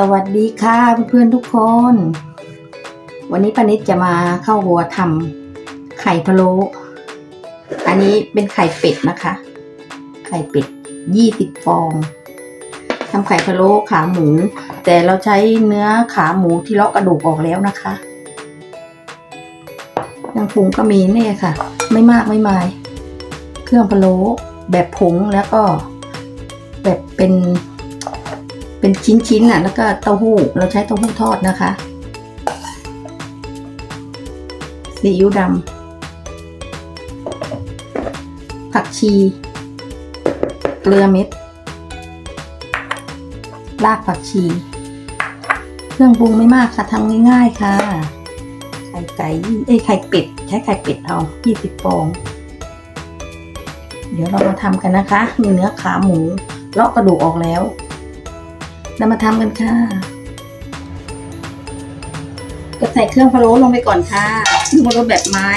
สวัสดีค่ะเพื่อนๆทุกคน วันนี้ปานิดจะมาเข้าวัวทำไข่พะโล้อันนี้เป็นไข่เป็ดนะคะ ไข่เป็ดยี่สิบฟองทำไข่พะโล้ขาหมู แต่เราใช้เนื้อขาหมูที่เลาะกระดูกออกแล้วนะคะยังปรุงก็มีเนี่ยค่ะ ไม่มากไม่มาย เครื่องพะโล้แบบผงแล้วก็แบบเป็น เป็นชิ้นๆน่ะแล้วก็เต้าหู้เราใช้เต้าหู้ทอดนะคะซีอิ๊วดำผักชี เกลือเม็ด รากผักชี เครื่องปรุงไม่มากค่ะทำง่ายๆค่ะ ไข่ไก่เอ้ไข่เป็ด ใช้ไข่เป็ดเอา20ฟอง เดี๋ยวเรามาทำกันนะคะ มีเนื้อขาหมูเลาะกระดูกออกแล้ว เรามาทำกันค่ะก็ใส่เครื่องพะโล้ลงไปก่อนค่ะเครื่องพะโล้แบบไม้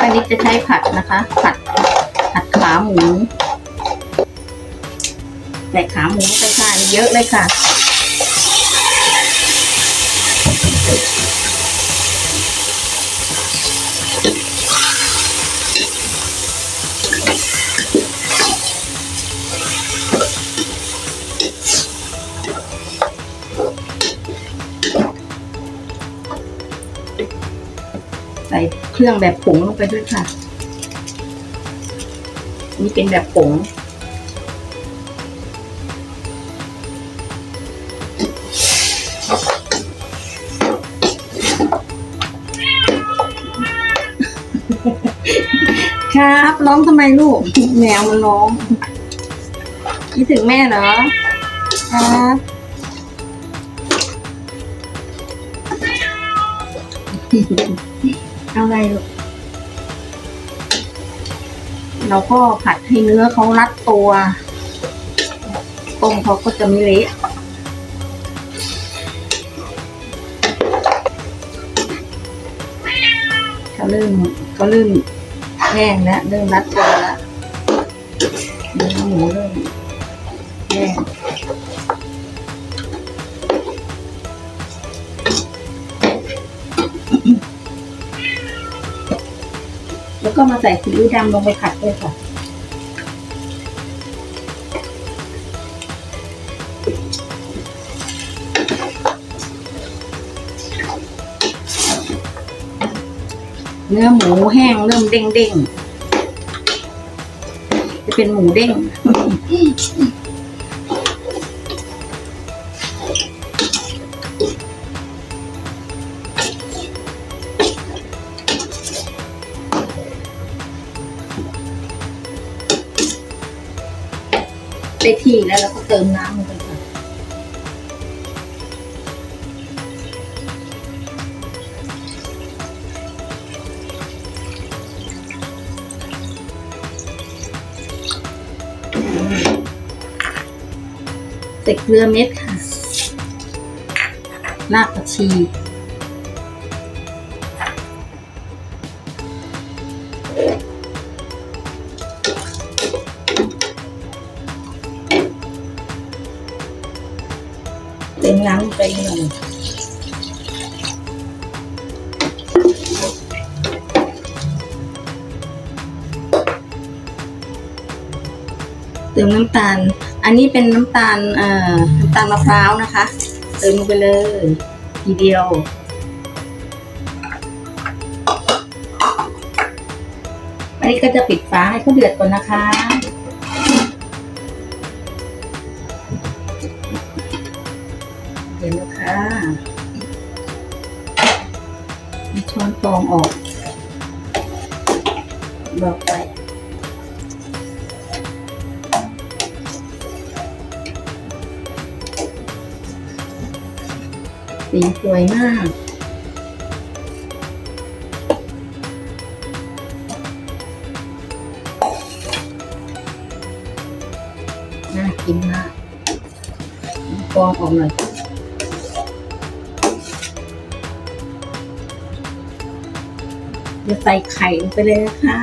อันนี้จะใช้ผัดนะคะ ผัด ผัดขาหมู ใส่ขาหมูไปค่ะเยอะเลยค่ะ รื่องแบบผงลงไปด้วยค่ะ นี่เป็นแบบผงครับร้องทำไมลูกแมวมันร้องคิดถึงแม่เหรอครับ เอาไรลูกเราก็ผัดให้เนื้อเขารัดตัวต้มเขาก็จะไม่เละเขาเริ่มเขาเริ่มแห้งแล้วเริ่มรัดตัวแล้วเนื้อหมูเริ่มแห้ง แล้วก็มาใส่ซีอิ๊วดำลงไปผัดด้วยค่ะ เนื้อหมูแห้งเริ่มเด้งเด้งๆจะเป็นหมูเด้ง ได้ที่แล้วเราก็เติมน้ำลงไปค่ะใส่เกลือเม็ดค่ะรากผักชี เต็มน้ำลงไปหน่อยเติมน้ำตาล อันนี้เป็นน้ำตาลเอ่อน้ำตาลมะพร้าวนะคะ เติมลงไปเลย ทีเดียวอันนี้ก็จะปิดฝาให้เขาเดือดก่อนนะคะ เห็นแล้วค่ะช้อนฟองออกบอกไปสีสวยมากน่ากินมากฟองออกหน่อย จะใส่ไข่ลงไปเลยนะคะ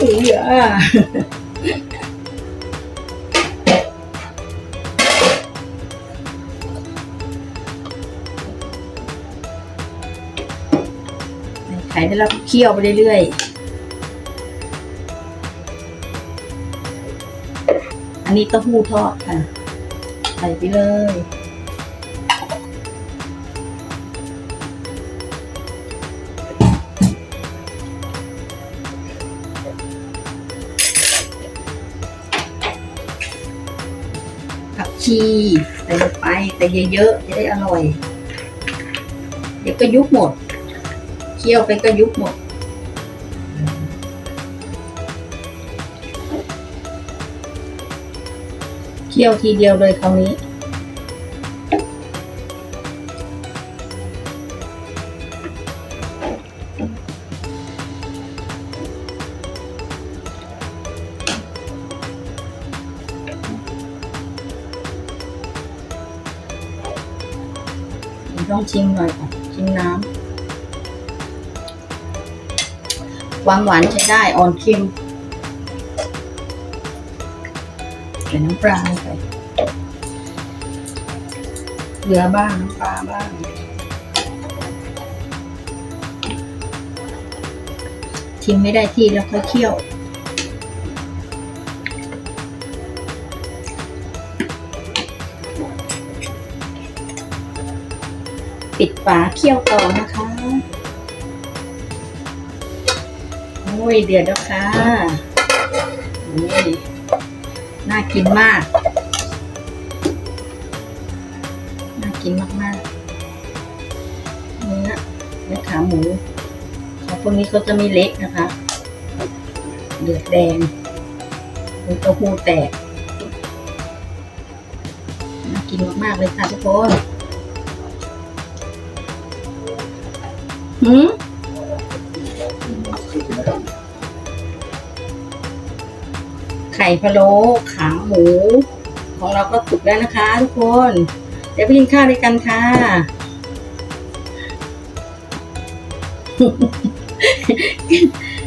อุ้ยอะใส่ไข่แล้วเราเคี่ยวไปเรื่อยๆ อันนี้เต้าหู้ทอดค่ะ ใส่ไปเลย ชีใส่ลงไปแต่เยอะๆจะได้อร่อย เดี๋ยวก็ยุบหมดเคี่ยวไปก็ยุบหมดเคี่ยวทีเดียวเลยคราวนี้ ต้องชิมหน่อยก่อนชิมน้ำหวานหวานใช้ได้อ่อนเค็มใส่น้ำปลาไปเหลือบ้างน้ำปลาบ้างชิมไม่ได้ที่แล้วค่อยเคี่ยว ปิดฝาเคี่ยวต่อนะคะ โอ้ยเดือดแล้วค่ะโอ้ยน่ากินมาก น่ากินมากๆเนื้อเนื้อขาหมูของพวกนี้เขาจะไม่เล็กนะคะ เดือดแดงมีเต้าหู้แตก น่ากินมากๆเลยค่ะทุกคน หืมไข่พะโล้ขาหมู ของเราก็สุกแล้วนะคะ ทุกคน เดี๋ยวไปกินข้าวด้วยกันค่ะ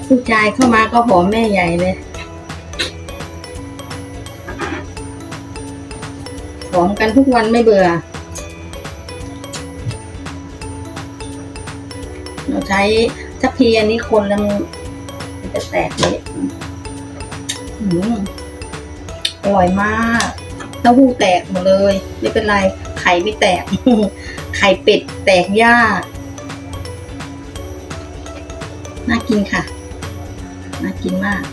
ลูกชายเข้ามาก็หอมแม่ใหญ่เลยหอมกันทุกวันไม่เบื่อ เราใช้ทัพพีอันนี้คนแล้วมันจะแตกเลยอร่อยมากเต้าหู้แตกหมดเลย ไม่เป็นไรไข่ไม่แตก ไข่เป็ดแตกยากน่ากินค่ะ น่ากินมาก